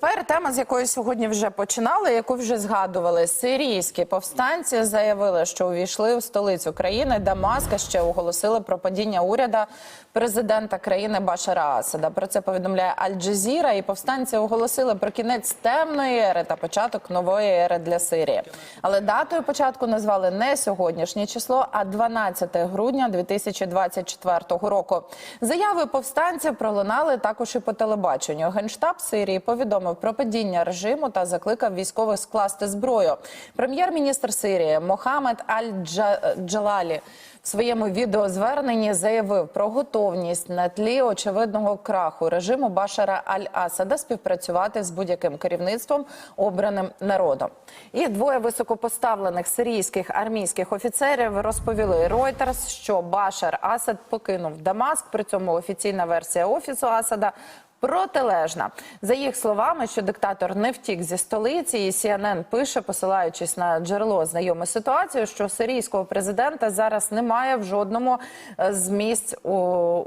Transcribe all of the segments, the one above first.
тепер тема, з якої сьогодні вже починали, яку вже згадували. Сирійські повстанці заявили, що увійшли в столицю країни. Дамаска ще оголосили про падіння уряду президента країни Башара Асада. Про це повідомляє Аль-Джазіра. І повстанці оголосили про кінець темної ери та початок нової ери для Сирії. Але датою початку назвали не сьогоднішнє число, а 12 грудня 2024 року. Заяви повстанців пролунали також і по телебаченню. Генштаб Сирії повідомив про падіння режиму та закликав військових скласти зброю. Прем'єр-міністр Сирії Мохамед Аль-Джалалі в своєму відеозверненні заявив про готовність на тлі очевидного краху режиму Башара Аль-Асада співпрацювати з будь-яким керівництвом обраним народом. І двоє високопоставлених сирійських армійських офіцерів розповіли Reuters, що Башар Асад покинув Дамаск. При цьому офіційна версія офісу Асада. Протилежна за їх словами, що диктатор не втік зі столиці, і CNN пише, посилаючись на джерело знайоме ситуацію, що сирійського президента зараз немає в жодному е, з місць у,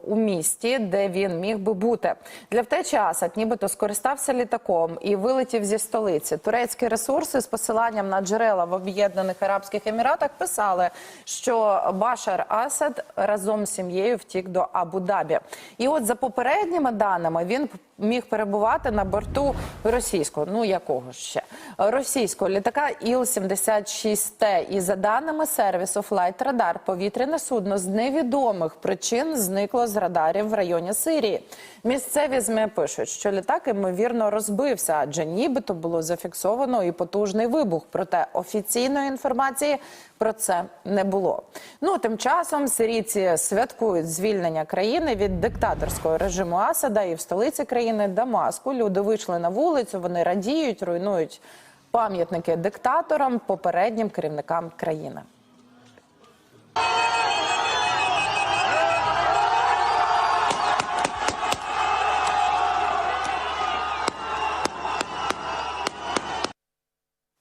у місті, де він міг би бути. Для втечі Асад, нібито скористався літаком і вилетів зі столиці. Турецькі ресурси з посиланням на джерела в Об'єднаних Арабських Еміратах писали, що Башар Асад разом з сім'єю втік до Абу-Дабі. І от за попередніми даними він міг перебувати на борту російського, ну якого ще російського літака Іл-76Т. І за даними сервісу Radar, повітряне судно з невідомих причин зникло з радарів в районі Сирії. Місцеві ЗМІ пишуть, що літак ймовірно розбився, адже нібито було зафіксовано і потужний вибух. Проте офіційної інформації про це не було. Ну тим часом сирійці святкують звільнення країни від диктаторського режиму Асада і в столиці країни Дамаску. Люди вийшли на вулицю, вони радіють, руйнують пам'ятники диктаторам, попереднім керівникам країни.